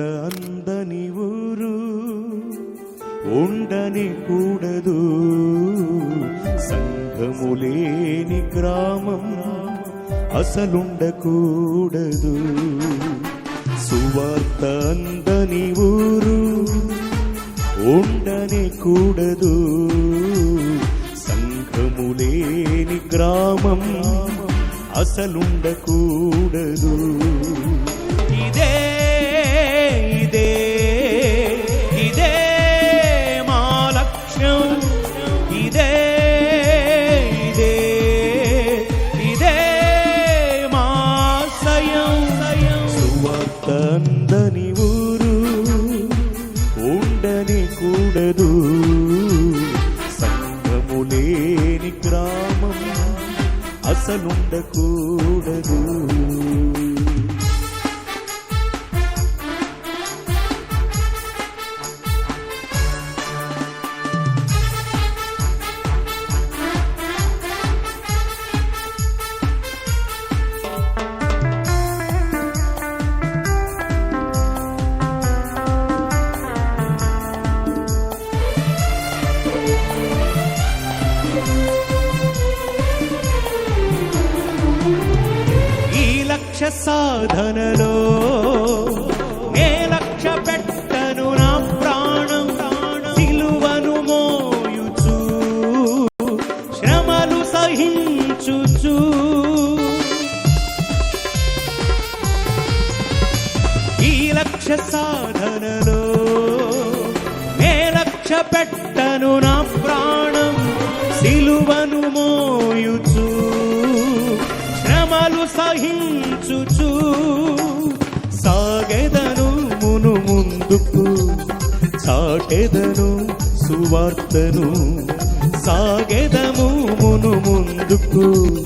అందని ఊరు ఉండని కూడదు. సంఘము లేని గ్రామం అసలుండకూడదు. సువార్త అందని ఊరు ఉండని కూడదు. సంఘము లేని గ్రామం అసలుండకూడదు. లేని గ్రామం అసలుండకూడదు. లక్ష్య సాధనలో నే లక్ష్య పెట్టను నా ప్రాణం సిలువను మోయుచు శ్రమలు సహించుచు. ఈ లక్ష్య సాధనలో నే లక్ష్య పెట్టను నా ప్రాణం సిలువను మోయుచు శ్రమలు సహించు. సాటెదను సువార్తను సాగెదము మును ముందుకు.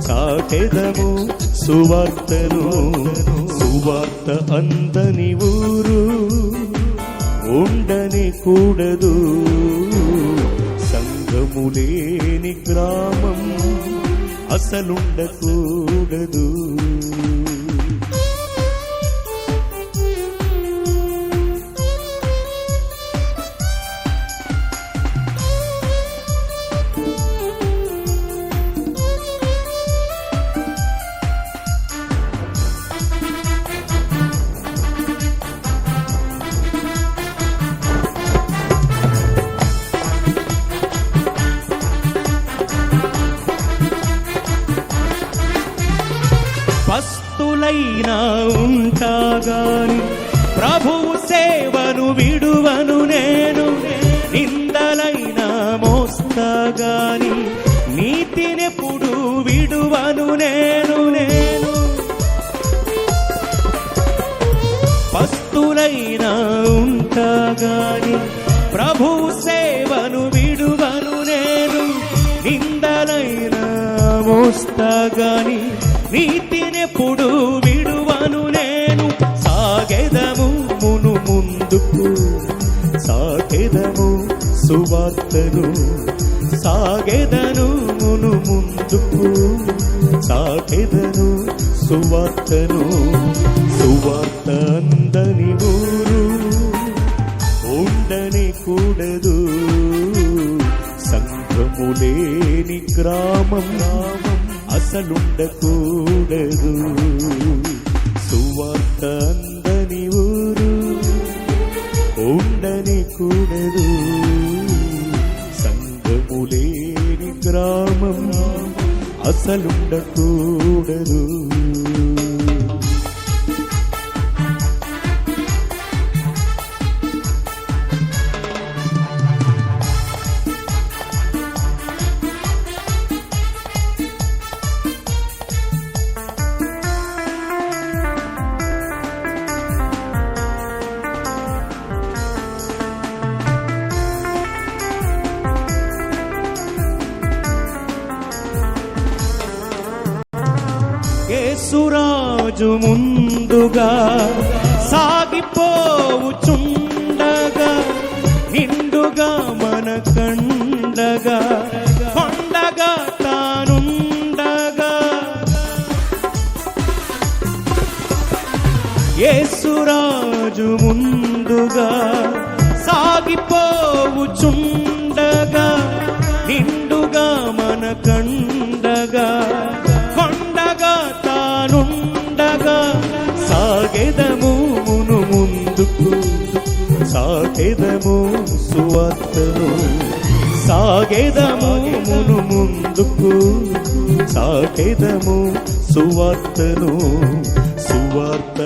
సాటెదము సువార్తను సువార్త అందని ఊరు. ఉండని కూడదు. సంఘము లేని గ్రామం అసలుండకూడదు. పస్తులైనా ఉంటాగాని ప్రభువు సేవను విడువను నేను నిందలైనా మోస్తాగాని నీతినెప్పుడు విడువను నేను నేను. పస్తులైనా ఉంటాగాని ప్రభు సేవను విడువను నేను నిందలైనా మోస్తాగాని నీతి ఎప్పుడు విడువను నేను? సాగెదము మును ముందుకు. సాగెదము సువార్తను. సాగెదను మును ముందుకు. సాగెదను సువార్తను. సువార్త అందని ఊరు ఉండని కూడదు. సంఘము లేని గ్రామం. అసలుండకూ. నామం అసలుండకూడదు. యేసురాజు ముందుగా సాగిపోవుచుండగా నిండుగా మన కండగా కొండగా తానుండగా. యేసురాజు యేసురాజు ముందుగా సాగిపోవుచుండగా నిండుగా మన సాగెదము సువార్తను సాగెదము మును ముందుకు సాగెదము సువార్తను సువార్త